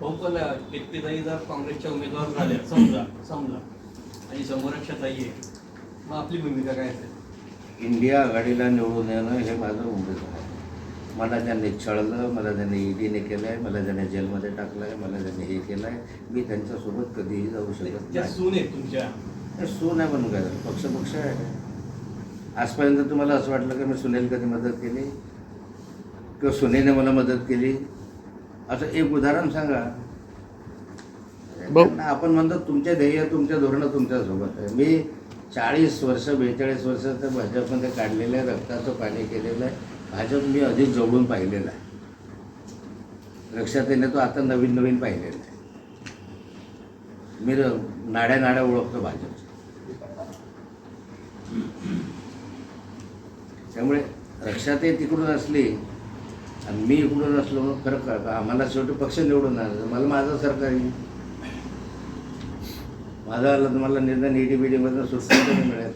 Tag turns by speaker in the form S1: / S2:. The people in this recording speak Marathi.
S1: हो पण कितीतरी जर काँग्रेसच्या उमेदवार झाल्या समजा समजा आणि समोरक्षात आहे मग आपली भूमिका काय असेल?
S2: इंडिया आघाडीला निवडून येणं हे माझं उमेदवार आहे. मला त्यांनी छळलं मला त्यांनी ईडीने केलं आहे मला त्यांनी जेलमध्ये टाकलं आहे मला त्यांनी हे केलं आहे मी त्यांच्यासोबत कधीही जाऊ शकत नाही.
S1: सून आहेत तुमच्या.
S2: सून आहे म्हणून काय झालं? पक्ष पक्ष आहे आजपर्यंत तुम्हाला असं वाटलं की मी सुनेल कधी मदत केली? किंवा सुनेने मला मदत केली? असं एक उदाहरण सांगा. आपण म्हणतो तुमचे ध्येय तुमचे धोरणं तुमच्यासोबत आहे. मी चाळीस वर्ष बेचाळीस वर्ष तर भाजपमध्ये काढलेलं आहे रक्ताचं पाणी केलेलं आहे. भाजप मी अधिक जवळून पाहिलेलं आहे. लक्षात येणे तो आता नवीन नवीन पाहिलेलं आहे. मी नाड्या नाड्या ओळखतो भाजप त्यामुळे रक्षात तिकडून असली आणि मी इकडून असलो मग फरक का आम्हाला शेवटी पक्ष निवडून आणायचं मला माझं सरकार येईल. माझा आलं तर मला निदान ईडी बीडीमधून सुटका मिळेल.